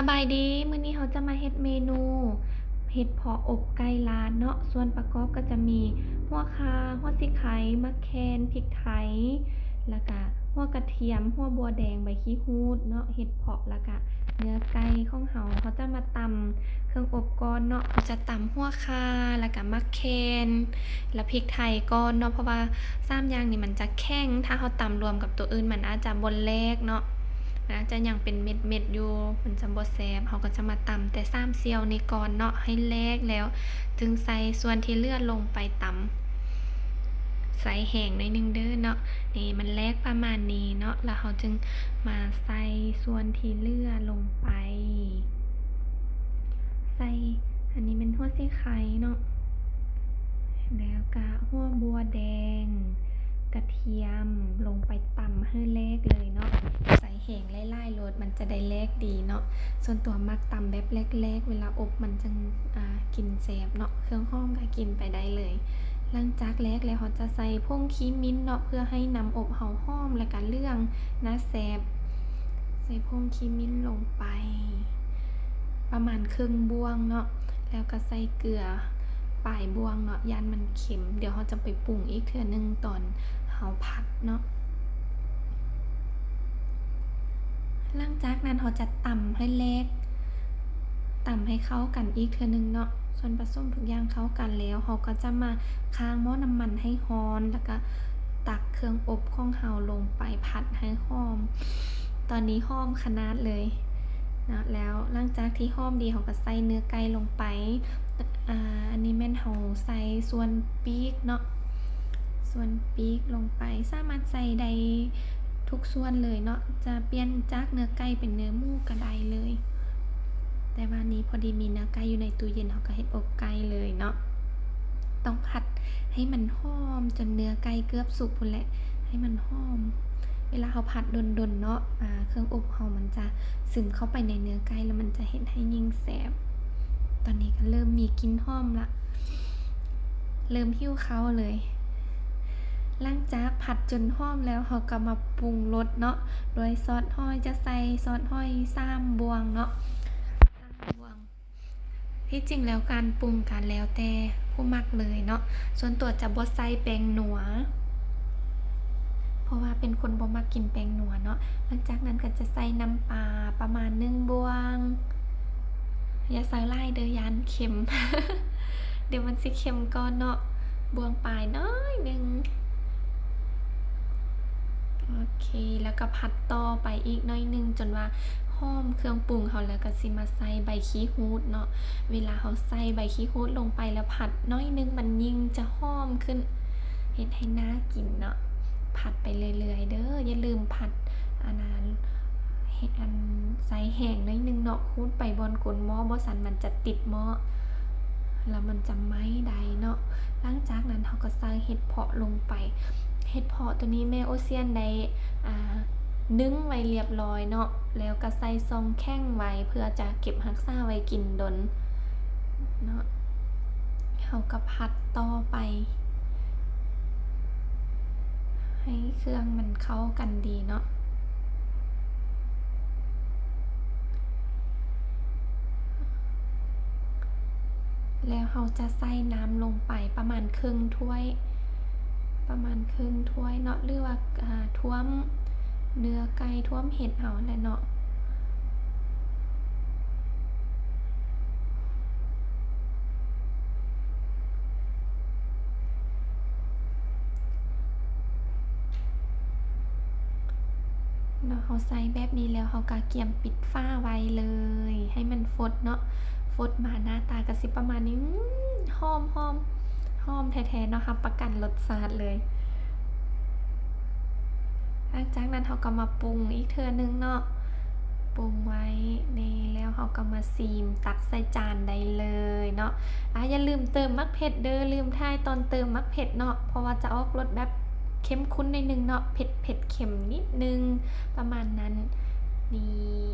สบายดีมื้อนี้เราจะมาเฮ็ดเมนูเห็ดเผาะอบไก่ลานเนาะส่วนประกอบก็จะมีหัวข่าหัวสิไข่มะแคนพริกไทยแล้วก็หัวกระเทียมหัวบัวแดงใบขี้ฮูดเนาะเห็ดเผาะแล้วก็เนื้อไก่ของเราเขาจะมาตำเครื่องอบก่อนเนาะเราจะตำหัวข่าแล้วก็มะแคนแล้วพริกไทยก่อนเนาะเพราะว่าสามอย่างนี่มันจะแข็งถ้าเราตำรวมกับตัวอื่นมันอาจจะบ่แลกเนาะ นะจะยังเป็นเม็ดเม็ดๆอยู่มันจะบ่แซบเขาก็จะมาตำแต่ซ้ำเซียวในก่อนเนาะให้แลกแล้วจึงใส่ส่วนที่เลือดลงไปตำใส่แห้งหน่อยหนึงเด้อเนาะนี่มันแลกประมาณนี้เนาะแล้วเขาจึงมาใส่ส่วนที่เลือดลงไป ใส่อันนี้เป็นหัวสีไข่เนาะแล้วก็หัวบัวแดง กระเทียมลงไปตำให้เล็กเลยเนาะใส่แห้งไล่ๆรสมันจะได้เล็ กดีเนาะส่วนตัวมักตำแบบเล็กๆ เวลาอบมันจะอ่ากินแสบเนาะเครื่องหอมก็กินไปได้เลย หลังจากแลกแล้วเขาจะใส่พงคีมิ้นเนาะเพื่อให้น้ำอบเฮาหอมและกันเรื่องนะแสบใส่พงคีมิ้นลงไป ประมาณครึ่งบวงเนาะแล้วก็ใส่เกลือปลายบวงเนาะยันมันเค็ม เดี๋ยวเขาจะไปปรุงอีกเทื่อนึงตอนเฮาผัดเนาะ หลังจากนั้นเขาจะตำให้เล็กตำให้เข้ากันอีกเทื่อนึงเนาะส่วนผสมทุกอย่างเข้ากันแล้วเขาก็จะมาค้างหม้อน้ำมันให้ร้อนแล้วก็ตักเครื่องอบของเฮาลงไปผัดให้หอม ตอนนี้หอมขนาดเลยนะแล้วหลังจากที่หอมดีเขาก็ใส่เนื้อไก่ลงไปอ่าอันนี้แม่นเขาใส่ส่วนปีกเนาะส่วนปีกลงไปสามารถใส่ได้ ทุกส่วนเลยเนาะจะเปลี่ยนจากเนื้อไก่เป็นเนื้อหมูก็ไดเลย แต่ว่านี้พอดีมีเนื้อไก่อยู่ในตู้เย็นเขาก็เฮ็ดอบไก่เลยเนาะต้องผัดให้มันหอมจนเนื้อไก่เกือบสุกพุ่นแหละให้มันหอม เวลาเขาผัดดนๆเนาะอ่าเครื่องอบเขามันจะซึมเข้าไปในเนื้อไก่แล้วมันจะเห็นให้ยิ่งแสบ ตอนนี้ก็เริ่มมีกลิ่นหอมละ เริ่มหิ้วเขาเลย หลังจากผัดจนหอมแล้วเขาก็มาปรุงรสเนาะโดยซอสห้อยจะใส่ซอสห้อยซ้ำบวงเนาะซ้ำบวง ที่จริงแล้วการปรุงกันแล้วแต่ผู้มักเลยเนาะส่วนตัวจะบ่ใส่แป้งหนัว เพราะว่าเป็นคนบ่มักกินแป้งหนัวเนาะหลังจากนั้นก็จะใส่น้ำปลาประมาณหนึ่งบวง อย่าใส่ไล่เด้อยานเค็ม เดี๋ยวมันสิเค็มก่อนเนาะบวงปลายน้อยหนึ่ง โอเค แล้วก็ผัดต่อไปอีกน้อยนึงจนว่าหอมเครื่องปรุงเขาแล้วก็สิมาใส่ใบขี้ฮูดเนาะ เวลาเขาใส่ใบขี้ฮูดลงไปแล้วผัดน้อยนึงมันยิ่งจะหอมขึ้น เห็นให้น่ากินเนาะ ผัดไปเรื่อยๆ เด้อ อย่าลืมผัดอันนั้นเห็ดอันใส่แห้งน้อยนึงเนาะคูดไปบนกลหม้อบ่สันมันจะติดหม้อแล้วมันจะไหม้ใดเนาะ หลังจากนั้นเขาก็ใส่เห็ดเพาะลงไป เห็ดเพาะตัวนี้แม่โอเซียนได้นึ่งไว้เรียบร้อยเนาะแล้วก็ใส่ซองแข้งไว้เพื่อจะเก็บรักษาไว้กินดนเนาะเขาก็ผัดต่อไป ให้เครื่องมันเข้ากันดีเนาะแล้วเราจะใส่น้ำลงไปประมาณครึ่งถ้วย ประมาณครึ่งถ้วยเนาะหรือว่าท่วมเนื้อไก่ท่วมเห็ดเอาแหละเนาะเนาะเขาใส่แบบนี้แล้วเขาก็เกี่ยมปิดฝ้าไว้เลย ให้มันฟดเนาะฟดมาหน้าตากระสิบประมาณนี้หอมหอม หอมแท้ๆเนาะค่ะประกันรสชาติเลย หลังจากนั้นเขาก็มาปรุงอีกเทื่อนึงเนาะปรุงไว้นี่แล้วเขาก็มาซีมตักใส่จานได้เลยเนาะอะอย่าลืมเติมมักเผ็ดเด้อลืมท้ายตอนเติมมักเผ็ดเนาะเพราะว่าจะออกรสแบบเข้มข้นในนึงเนาะเผ็ดเผ็ดเค็มนิดนึงประมาณนั้นนี่